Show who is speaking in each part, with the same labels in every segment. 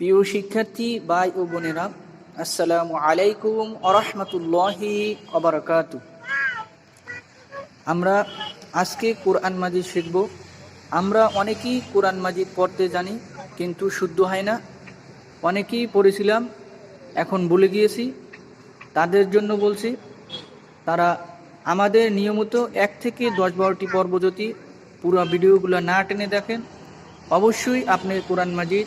Speaker 1: প্রিয় শিক্ষার্থী, ভাই ও বোনেরা, আসসালামু আলাইকুম আরহামতুল্লাহি অবরাকাত আমরা আজকে কোরআন মাজিদ শিখব। আমরা অনেকেই কোরআন মাজিদ পড়তে জানি, কিন্তু শুদ্ধ হয় না। অনেকেই পড়েছিলাম, এখন ভুলে গিয়েছি। তাদের জন্য বলছি, তারা আমাদের নিয়মিত এক থেকে দশ বারোটি পর্ব যদি পুরো ভিডিওগুলো না টেনে দেখেন, অবশ্যই আপনি কোরআন মাজিদ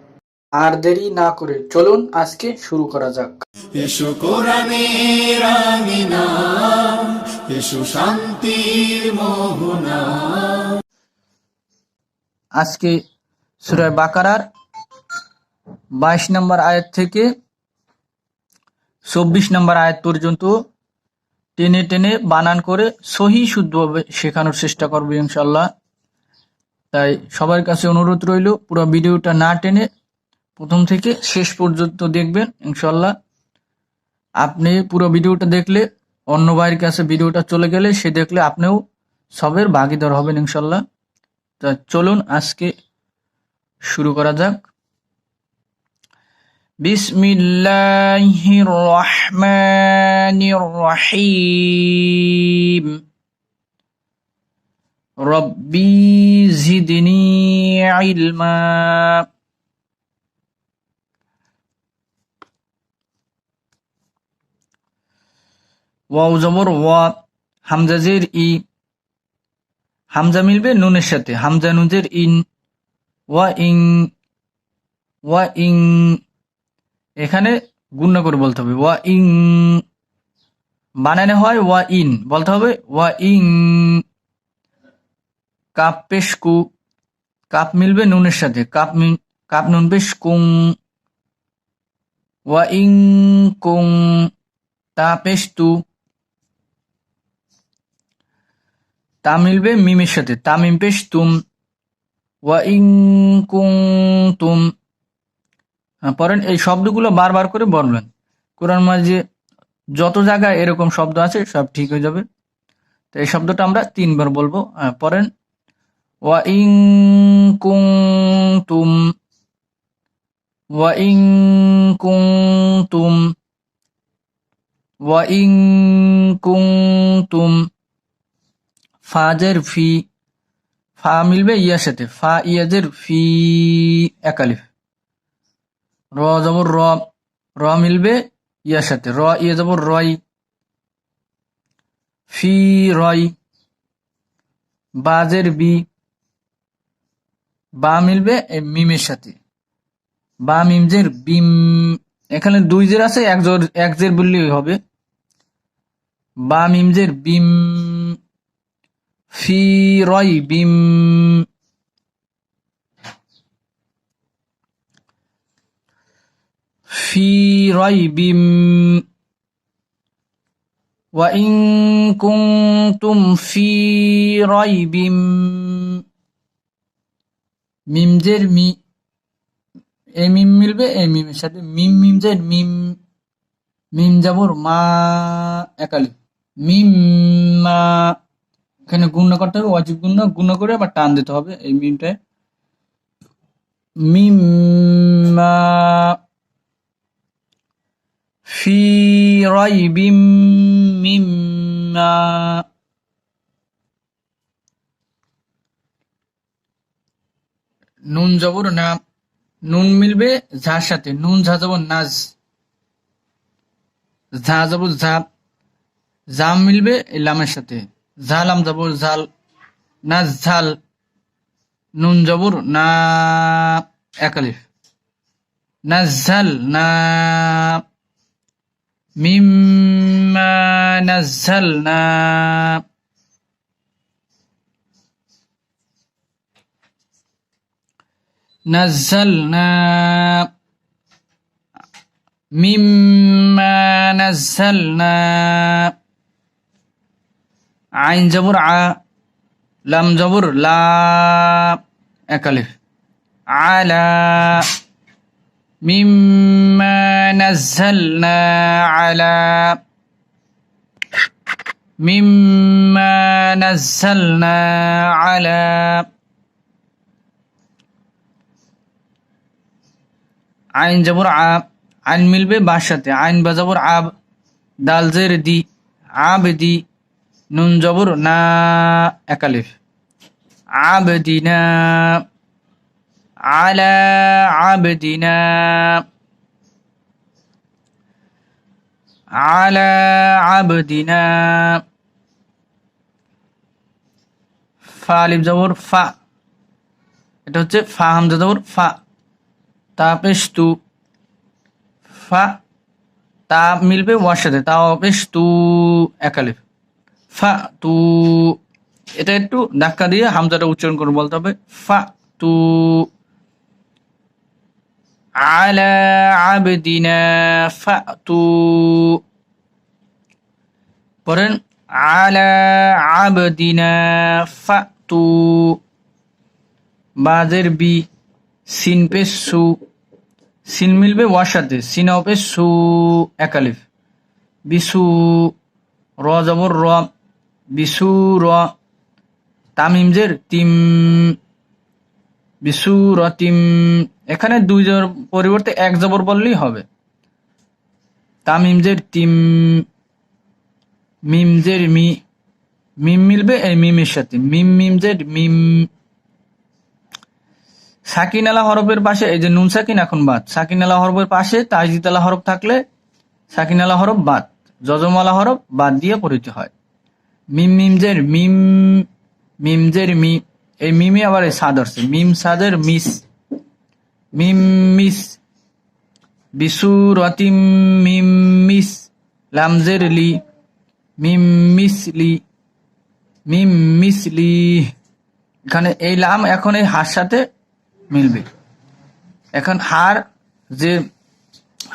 Speaker 1: আর দেরি না করে চলুন আজকে শুরু করা যাক।
Speaker 2: এসো কোরআনের এসো শান্তির মোহনা।
Speaker 1: আজকে সুরায় বাকারার বাইশ নম্বর আয়াত থেকে চব্বিশ নম্বর আয়াত পর্যন্ত টেনে টেনে বানান করে সহি শুদ্ধভাবে শেখানোর চেষ্টা করব ইনশাল্লাহ তাই সবার কাছে অনুরোধ রইল পুরো ভিডিওটা না টেনে প্রথম থেকে শেষ পর্যন্ত দেখবেন ইনশাল্লাহ আপনি পুরো ভিডিওটা দেখলে, অন্য ভাইয়ের কাছে ভিডিওটা চলে গেলে সে দেখলে আপনিও সবের ভাগিদার হবেন ইনশাল্লাহ তা চলুন আজকে শুরু করা যাক। বিসমিল্লাহির রহমানির রহিম রব্বি জিদনি ইলমা। ওয়াও জবর, ওয়া হামজাজের ই। হামজা মিলবে নুনের সাথে, হামজা নুনের ইন, ওয়া ইং ওয়া ইং। এখানে গুণ করে বলতে হবে, ওয়া ইং। বানানো হয় ওয়া ইন, বলতে হবে ওয়া ইং। কাপ পেশ কু, কাপ মিলবে নুনের সাথে, কাপ কাপ নুন পেশ কুং। ওয়া ইং কুং, তা পেশ তু। তা মিলবে মিমের সাথে। তামিম পেশ তুম। ওয়া ইং কুং তুম। হ্যাঁ, পরেন এই শব্দগুলো বারবার করে বলবেন। কোরআন মাঝে যত জায়গায় এরকম শব্দ আছে সব ঠিক হয়ে যাবে। তো এই শব্দটা আমরা তিনবার বলব। হ্যাঁ, পরেন। ওয়া ইং কুং তুম। ওয়া ইং কুং তুম। ওয়া ইং কুং তুম। ফাজের ফি, ফা মিলবে ইয়ার সাথে, ফা, ইয়াজের ফি একালিফ র জবর র র মিলবে ইয়ার সাথে, র, ইয়া জবর রয়, ফি, রয়, বাজের বি, বা মিলবে মিমের সাথে। বা মিমজের, বিম, এখানে দুই জের আছে, এক জোর, এক জের বললেই হবে। বা মিমজের, বিম ফি রয় বিম في ريب وإن كنتم في ريب মিমজের মি এ মিম মিলবে এ মিমের সাথে মিম মিমজের মিম মিম যাবর মা একালি মিম মা এখানে গুণ করতে হবে, ওয়াজিব গুণ গুণ করে আবার টান দিতে হবে। এই মিমটায় মিম্মা ফি রাইবিম মিম্মা নুন জবর না, নুন মিলবে ঝার সাথে, নুন ঝা জবর নাজ, ঝা যাব ঝা জাম মিলবে লামের সাথে। ঝালাম জবর ঝাল নাজ ঝাল নুন জবর না একালিফ নাজ্জাল না مما نزلنا نزلنا মিম্মা নাজ্জালনা আইন জবর, আ, লাম জবর, লা আলা, মিম্মা নাজ্জালনা আলা, মিম্মা নাজ্জালনা আলা। আইন জবর আব আইন মিলবে বার সাথে আইন বা জবর, আব, দাল, জের, দি, আব, দি নুন জবর না একালিফ আবদিনা। আলা আবদিনা। আলা আবদিনা। ফা আলিফ জবর ফা। এটা হচ্ছে ফা হামজা জবর ফা। তা পেশ তু ফা। তা মিলবে ওয়ার সাথে। তা পেশ তু একালিফ ফা তু, এটা একটু ধাক্কা দিয়ে হামজাটা উচ্চারণ করে বলতে হবে। ফা তু, আলা আবদিনা ফা তু। পড়েন, আলা আবদিনা ফা তু। বাজের বি, সিন পে সু। সিন মিলবে ওয়ার সাথে, সিন হবে সু একালিফ বিসু র জবর র বিসু র তামিমজের তিম বিসু রতিম এখানে দুই জবর পরিবর্তে এক জবর বললেই হবে। তামিমজের তিম, মিমজের মি, মিম মিলবে এই মিমের সাথে। মিম মিমজের মিম। সাকিন আলা হরফের পাশে, এই যে নুন সাকিন এখন বাদ। সাকিন আলা হরফের পাশে তাজিদ আলা হরফ থাকলে সাকিন আলা হরফ বাদ জজম আলা হরফ বাদ দিয়ে পড়িতে হয়। মিম মিমজের মিম, মিমজের মি, এই মিমে আবার এই সাদ আসছে মিম সাদের মিস, মিম মিস, বিসু রতিম মিম মিস, লামজের লি, মিম মিসলি মিম মিসলি এখানে এই লাম এখন এই হার সাথে মিলবে। এখন হার যে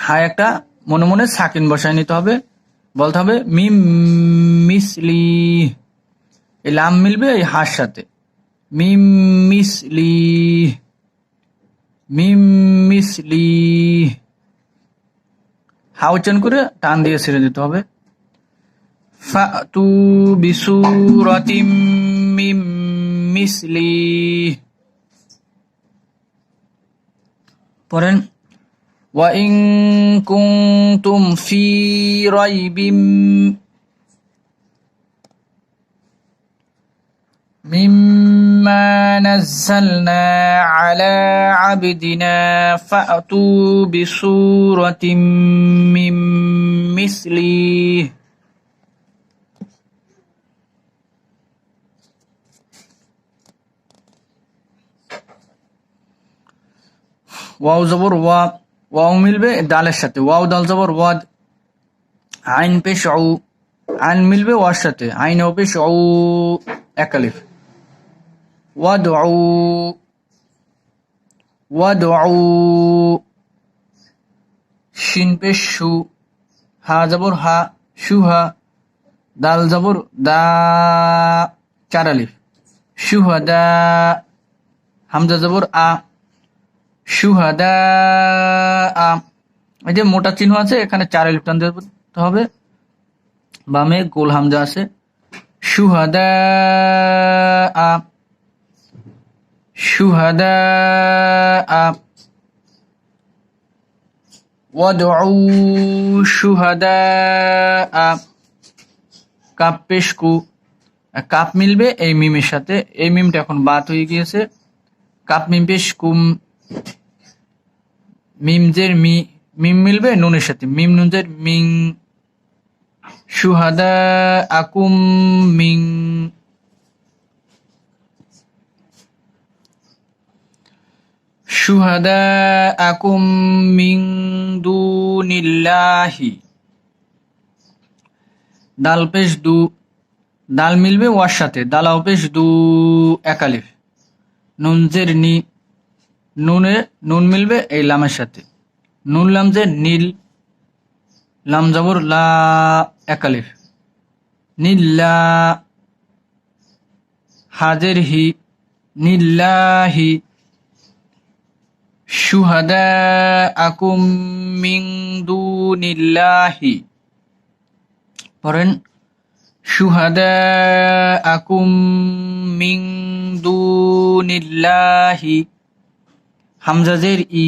Speaker 1: হার একটা মনে মনে সাকিন বসায় নিতে হবে। বলতে হবে, মিম মিসলি এই লাম মিলবে এই হাঁস সাথে। মিম মিসলি মিম মিসলি হা উচ্চারণ করে টান দিয়ে ছেড়ে দিতে হবে। ফাতু বিসুরাতিম মিম মিসলি পড়েন। وإن كنتم في ريب مما نزلنا على عبدنا فأتوا بسورة من مثله. وأوزبر ওয়াও মিলবে ডালের সাথে। ওয়াও দাল জবর, ওয়াদ আইন পেশ ও আইন মিলবে ওয়ার সাথে। আইন ও পেশ ও একালিফ ওয়াদ ও ওয়াদ ও শিন পেশ সু হা জবর, হা সুহা, দাল জবর, দা, চার আলিফ। সুহাদা হামজা জবর, আ। সুহাদা এই যে মোটা চিহ্ন আছে এখানে চার আলিফ টান দিতে হবে বামে গোল হামজা আছে সুহাদা সুহাদা وادعوا شهداء কাপ পেশকু কাপ মিলবে এই মিমের সাথে এই মিমটা এখন বাদ হয়ে গিয়েছে কাপ মিম পেশ কুম মিমজের মি, মিম মিলবে? নুনের সাথে। মিম নুনজের মিং, সুহাদা আকুম মিং। সুহাদা আকুম মিং দু দুনিল্লাহি। দাল পেশ দু, দাল মিলবে ওয়ার সাথে। দালাও পেশ দু একালিফ। নুনজের নি নুনে, নুন মিলবে এই লামের সাথে। নুন লাম যে নীল, লাম জবর লা একালিফ নীল্লা হাজের হি নিল্লাহি শুহাদা আকুম মিং দুনিল্লাহি। পড়েন, শুহাদা আকুম মিং দুনিল্লাহি। হামজাজের ই,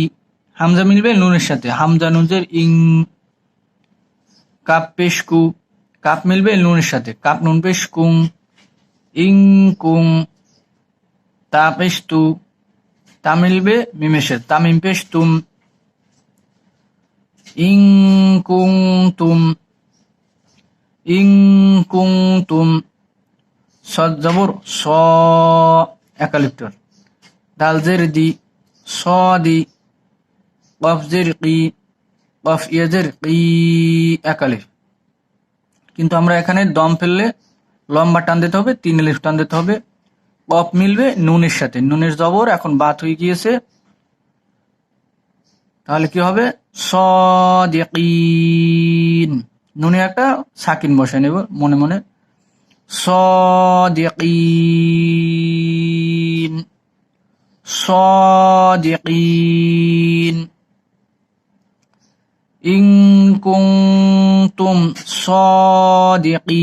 Speaker 1: হামজা মিলবে নুনের সাথে। হামজা নুনজের ইং, কাপ পেশ কু, কাপ মিলবে নুনের সাথে। কাপ নুন পেশ কুং, ইং কুং, তা পেশ তু মিলবে মিমের সাথে। তামিম পেশ তুম, ইং কুং তুম, ইং কুং তুম, সদ জবর স একালিপ্টর দালজের দি স দি কফজের কি কফ ইয়াজের কি একালিফ। কিন্তু আমরা এখানে দম ফেললে লম্বা টান দিতে হবে, তিন লিফ টান দিতে হবে, কফ মিলবে নুনের সাথে। নুনের জবর এখন বাত হয়ে গিয়েছে। তাহলে কি হবে? সদিকিন। নুনে একটা সাকিন বসে নেব, মনে মনে। সদিকিন। صادقين إن كنتم صادقين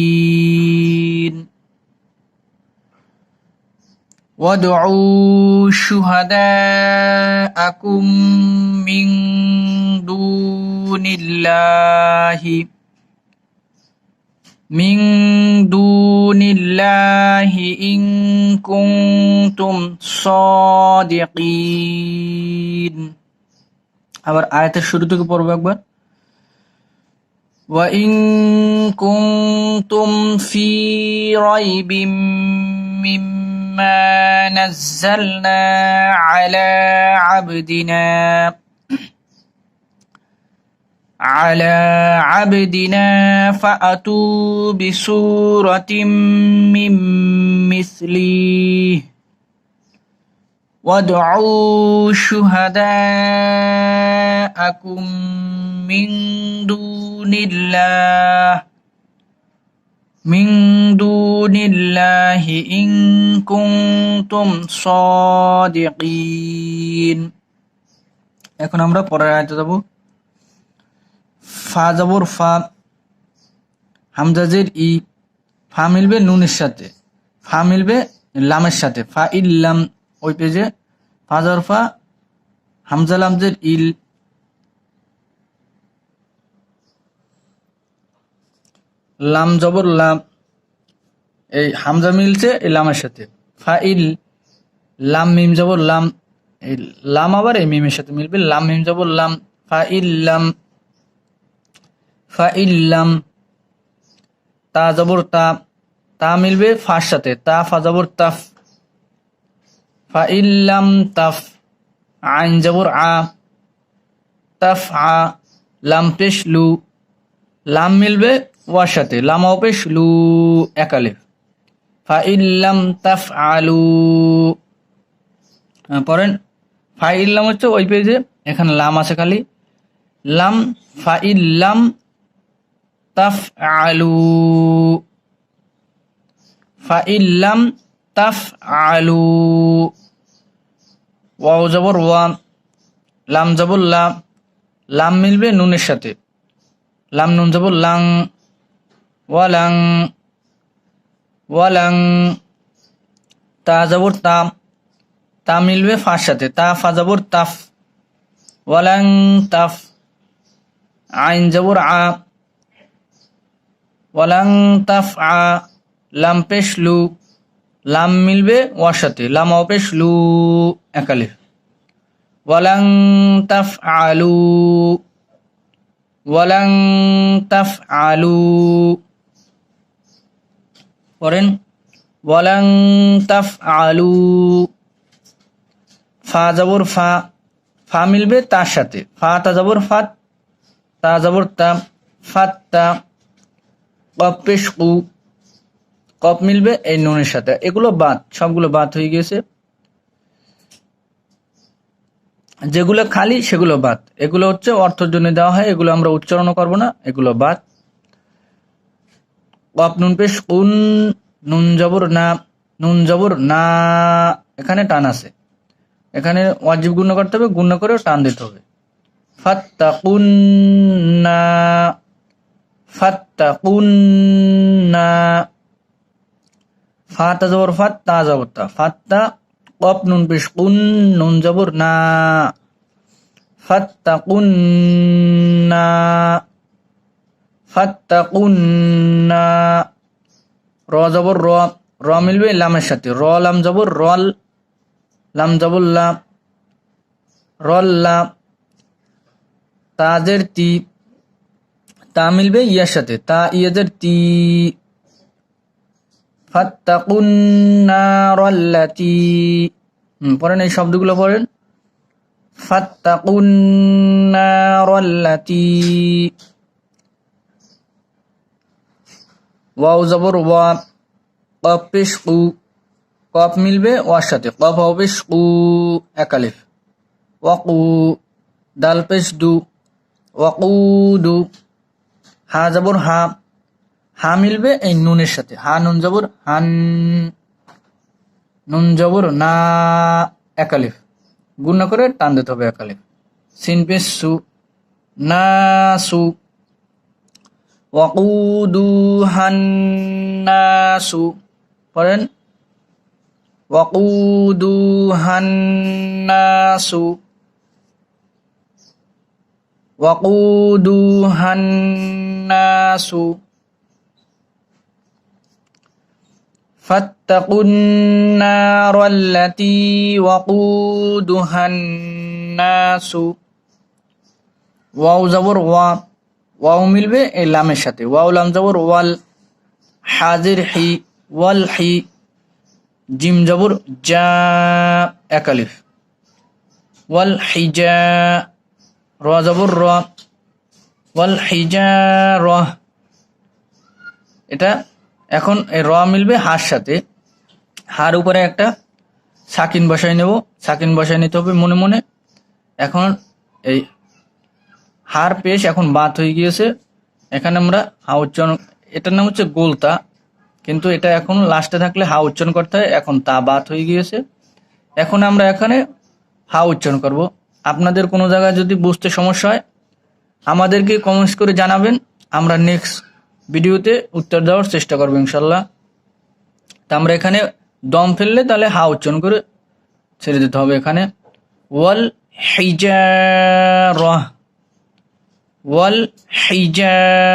Speaker 1: وادعوا شهداءكم من دون الله من دون الله إن كنتم صادقين আবার আয়াতের শুরু থেকে পড়বো একবার وإن كنتم في ريب مما نزلنا على عبدنا على عبدنا فأتوا بسورة من مثله وادعوا شهداءكم من دون الله من دون الله إن كنتم صادقين এখন আমরা পরের আয়াতে যাব ফা জবর ফা, হামজাজের ই, ফা মিলবে নুনের সাথে। ফা মিলবে লামের সাথে। ফা ইল্লাম ওই পেজে ফা জবর ফা, হামজা লামজের ইল, লাম জবর লাম, এই হামজা মিলছে এই লামের সাথে। ফা ইল লাম, মিম জবর লাম, এই লাম আবার এই মিমের সাথে মিলবে। লাম, মিম জবর লাম, ফা ইল্লাম ফা ইল্লাম তা জবর তা তা মিলবে ফার সাথে, তা ফা জবর তাফ। ফা ইল্লাম তাফ, আইন জবর আ, তাফ আ, লাম পেশ লু, লাম মিলবে ওয়ার সাথে, লাম অপেশ লু একালিফ ফা ইল্লাম তাফ আলু পড়েন ফা ইল্লাম হচ্ছে ওই পেজে, এখানে লাম আছে খালি। লাম ফা ইল্লাম তাফ আলু ফা তাফ আলু ওয়াও জবর ওয়া লাম জবর লাম। লাম মিলবে নুনের সাথে। লাম নুন জবর লাং। ওয়ালাং। ওয়ালাং। তা জবর তাম। তা মিলবে ফার সাথে। তা ফা জবর তাফ। ওয়ালাং তাফ। আইন জবর আ। ওয়ালাং তাফ আ লাম পেশ লু লাম মিলবে ওয়ার সাথে লাম অপেশ লু একালিফ ওয়ালাং তাফ আলু ওয়ালাং তাফ আলু পড়েন, ওয়ালাং তাফ আলু ফা জবর ফা ফা মিলবে তার সাথে। ফা তা জবর ফাত, তা জবর তা, ফাত তা। কপ পেশ কু কপ মিলবে, এই নুনের সাথে। এগুলো বাদ, সবগুলো বাদ হয়ে গেছে। যেগুলো খালি, সেগুলো বাদ। এগুলো হচ্ছে অর্থের জন্য দেওয়া হয়, এগুলো আমরা উচ্চারণ করব না, এগুলো বাদ। কপ, নুন পেশ উন নুন, জবর, না, নুন, জবর, না, এখানে টান আছে। এখানে ওয়াজিব গুণ করতে হবে, গুণ করে টান দিতে হবে। ফাত্তাকুন্না ফাত্তাকুন্না। ফাতা জবর ফাত তা জবর তা। ফাত্তা কপ নুন, পেশ, কুন, নুন জবর, না। ফাত্তাকুন্না। ফাত্তাকুন্না। র জবর, র। র মিলবে লামের সাথে। র, লাম জবর, রল। লাম জবর, লা। রল্লা তাজের তি। তা মিলবে ইয়ার সাথে। তা ইয়াদের তি ফাত্তাকুন্নারাল্লাতি পড়েন এই শব্দগুলো পড়েন। ফাত্তাকুন্নারাল্লাতি ওয়াও জবর ওয়া। কফ পেশ কু কফ মিলবে ওয়ার সাথে। কফ হবে কু একালিফ ওয়াকু, দাল পেশ দু ওয়াকুদু। হা যাবর হা হা মিলবে এই নুনের সাথে। হা, নুন যাবর, হান, নুন যাবর, না একালিফ গুণ করে টান দিতে হবে একালিফ সিন পে সু, না, সু। ওয়াকুদু হান্নাসু পড়েন? ওয়াকুদু হান্নাসু وقودوها الناس فاتقوا النار التي وقودها الناس ওয়াও জবর ওয়া ওয়াও মিলবে এই লামের সাথে ওয়াও লাম জবর ওয়াল হাজির হি ওয়াল হি জিম জবর জা একালিফ ওয়াল হিজা র জবর র ওয়াল হিজা র এটা এখন র মিলবে হার সাথে। হার উপরে একটা সাকিন বসাই নেব। সাকিন বসাই নিতে হবে মনে মনে। এখন এই হার পেশ এখন বাত হয়ে গিয়েছে। এখানে আমরা হা উচ্চারণ, এটার নাম হচ্ছে গোলতা। কিন্তু এটা এখন লাস্টে থাকলে হা উচ্চারণ করতে হয়। এখন তা বাত হয়ে গিয়েছে। এখন আমরা এখানে হা উচ্চারণ করব। আপনাদের কোনো জায়গায় যদি বুঝতে সমস্যা হয় আমাদেরকে কমেন্টস করে জানাবেন আমরা নেক্সট ভিডিওতে উত্তর দেওয়ার চেষ্টা করবো ইনশাল্লাহ তা আমরা এখানে দম ফেললে তাহলে হা উচ্চারণ করে ছেড়ে দিতে হবে এখানে ওয়াল হিজারহ والحجارة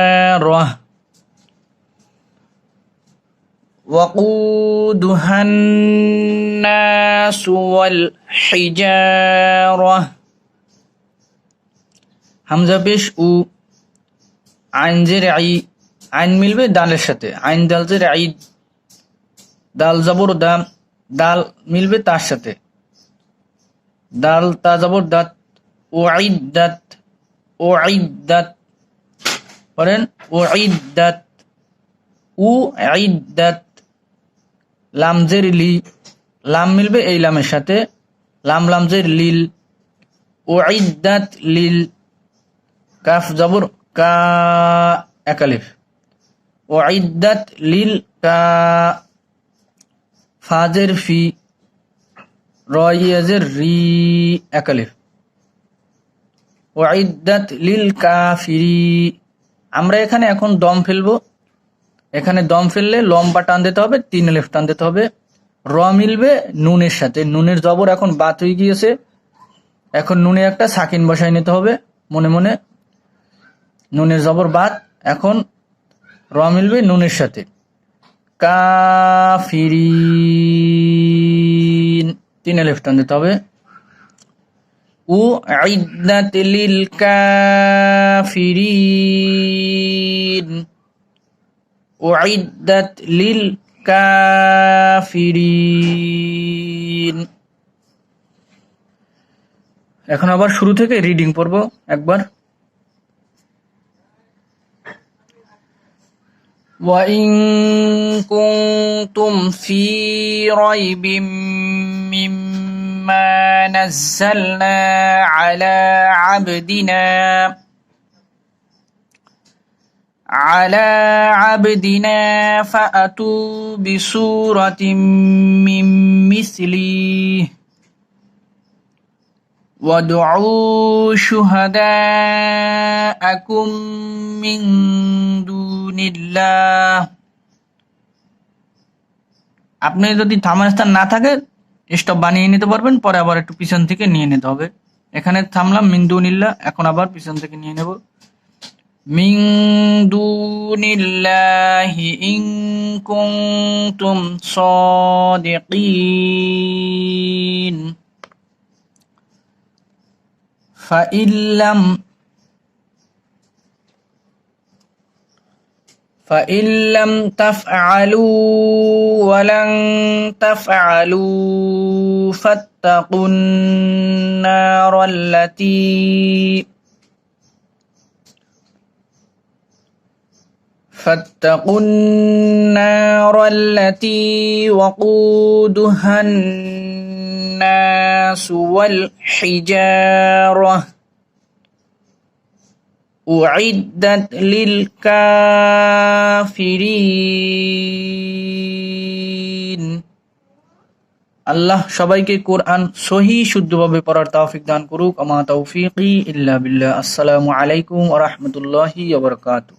Speaker 1: وقودها الناس والحجارة হামজা পেশ উ আইন জের আই আইন মিলবে ডালের সাথে। আইন দাল জের আইদ দাল জবর দাম দাল মিলবে তার সাথে। দাল তা জবর দাত, ও আইদ দাত উইদ্দাত পড়েন উইদ্দাত উইদ্দাত লামজের লি, লাম মিলবে এই লামের সাথে। লাম লামজের লিল উইদ্দাত লিল কাফ জবর, কা একালিফ উইদ্দাত লিল কা, ফাজের ফি, রয়েজের রি একালিফ ওয়াইদাত লিল কাফিরি। আমরা এখানে এখন দম ফেলব। এখানে দম ফেললে লম্বা টান দিতে হবে, তিন লেফ টান দিতে হবে। র মিলবে নুনের সাথে। নুনের জবর এখন বাত হয়ে গিয়েছে। এখন নুনে একটা সাকিন বসাই নিতে হবে, মনে মনে। নুনের জবর বাদ, এখন র মিলবে নুনের সাথে। কাফিরিন। তিন লেফটন দিতে হবে। উ লিল কাফিরিন। উইদ্দাত লিল কাফিরিন। এখন আবার শুরু থেকে রিডিং পড়ব একবার। وإن كنتم في ريب مما ما نزلنا على عبدنا على عبدنا فأتوا بسورة من مثله وادعوا شهداءكم من دون الله আপনি যদি থামার স্থান না থাকে স্টপ বানিয়ে নিতে পারবেন পরে আবার একটু পিছন থেকে নিয়ে নিতে হবে এখানে থামলাম মিন্দুনিল্লা এখন আবার পিছন থেকে নিয়ে নেব মিন দুনিল্লাহি ইন কুনতুম সাদিকিন فإن لم فإن لم تفعلوا ولن تفعلوا فاتقوا النار التي فاتقوا النار التي وقودها الناس والحجارة أعدت للكافرين আল্লাহ সবাইকে কোরআন সহি শুদ্ধভাবে পড়ার তৌফিক দান করুক আমা তৌফিকি ইল্লা বিল্লাহ আসসালামু আলাইকুম ওয়া রাহমাতুল্লাহি ওয়া বারাকাতুহু